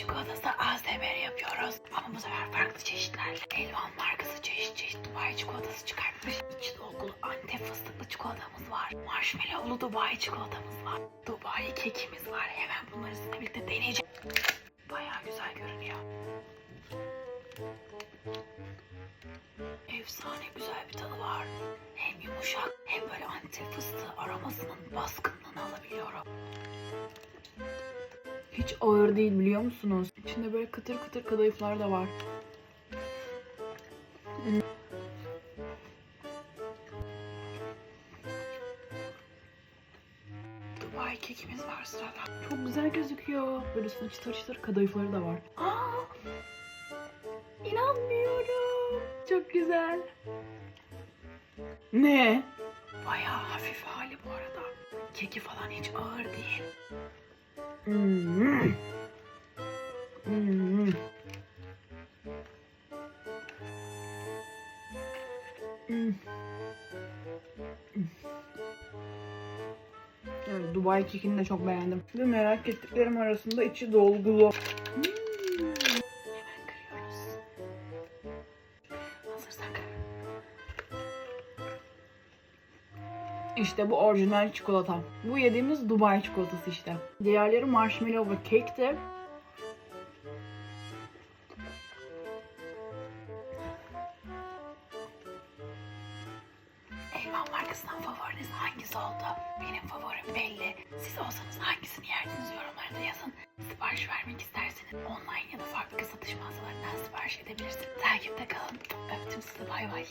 çikolatası ASMR yapıyoruz. Ama bu sefer farklı çeşitlerle. Elvan markası çeşit çeşit Dubai çikolatası çıkartmış. İçi dolgulu Antep fıstıklı çikolatamız var. Marshmallowlu Dubai çikolatamız var. Dubai kekimiz var. Hemen bunları sizinle birlikte deneyeceğim. Bayağı güzel görünüyor. Efsane güzel bir tadı var. Hem yumuşak hem böyle antep fıstığı aromasının baskınlığını alabiliyorum. Hiç ağır değil biliyor musunuz? İçinde böyle kıtır kıtır kadayıflar da var. Dubai kekimiz var sırada. Çok güzel gözüküyor. Böyle üstüne çıtır çıtır kadayıfları da var. Aa! İnanmıyorum. Çok güzel. Ne? Bayağı hafif hali bu arada. Keki falan hiç ağır değil. Hmm. Evet, Dubai kekini de çok beğendim. Ve merak ettiklerim arasında içi dolgulu. Hmm. İşte bu orijinal çikolata. Bu yediğimiz Dubai çikolatası işte. Diğerleri marshmallow ve kekti. Elvan markasından favoriniz hangisi oldu? Benim favorim belli. Siz olsanız hangisini yerdiniz yorumlarda yazın. Sipariş vermek isterseniz online ya da farklı satış mağazalarından sipariş edebilirsiniz. Takipte kalın. Öptüm sizi bay bay.